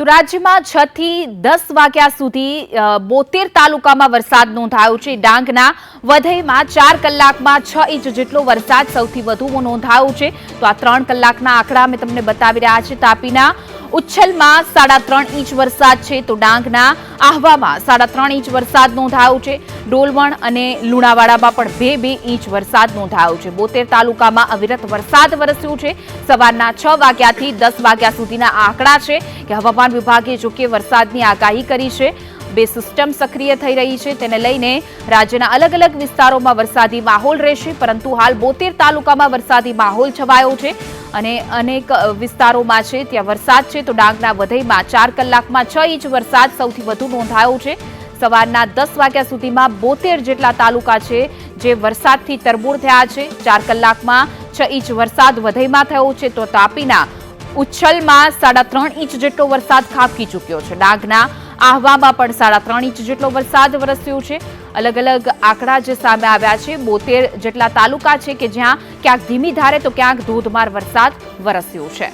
તો રાજ્યમાં છ થી દસ વાગ્યા સુધી બોતેર તાલુકામાં વરસાદ નોંધાયો છે. ડાંગના વધઈમાં ચાર કલાકમાં છ ઇંચ જેટલો વરસાદ સૌથી વધુ નોંધાયો છે. તો આ ત્રણ કલાકના આંકડા અમે તમને બતાવી રહ્યા છે. તાપીના ઉચ્છલમાં સાડા ત્રણ ઇંચ વરસાદ છે. તો ડાંગના આહવામાં સાડા ત્રણ ઇંચ વરસાદ નોંધાયો છે. ડોલવણ અને લુણાવાડામાં પણ બે બે ઇંચ વરસાદ નોંધાયો છે. બોતેર તાલુકામાં અવિરત વરસાદ વરસ્યો છે. સવારના છ વાગ્યાથી દસ વાગ્યા સુધીના આંકડા છે કે હવામાન વિભાગે જો કે વરસાદની આગાહી કરી છે. બે સિસ્ટમ સક્રિય થઈ રહી છે. તેને લઈને રાજ્યના અલગ અલગ વિસ્તારોમાં વરસાદી માહોલ રહેશે, પરંતુ હાલ બોતેર તાલુકામાં વરસાદી માહોલ છવાયો છે અને અનેક વિસ્તારોમાં છે. ત્યાં વરસાદ છે તો ડાંગના વધઈમાં ચાર કલાકમાં છ ઇંચ વરસાદ સૌથી વધુ નોંધાયો છે. સવારના દસ વાગ્યા સુધીમાં બોતેર જેટલા તાલુકા છે જે વરસાદથી તરબૂળ થયા છે. ચાર કલાકમાં છ ઇંચ વરસાદ વધઈમાં થયો છે તો તાપીના ઉચ્છલમાં સાડા ત્રણ ઇંચ જેટલો વરસાદ ખાબકી ચૂક્યો છે. ડાંગના આહવામાં પણ સાડા ત્રણ ઇંચ જેટલો વરસાદ વરસ્યો છે. અલગ અલગ આંકડા જે સામે આવ્યા છે, બોતેર જેટલા તાલુકા છે કે જ્યાં ક્યાંક ધીમી ધારે તો ક્યાંક ધોધમાર વરસાદ વરસ્યો છે.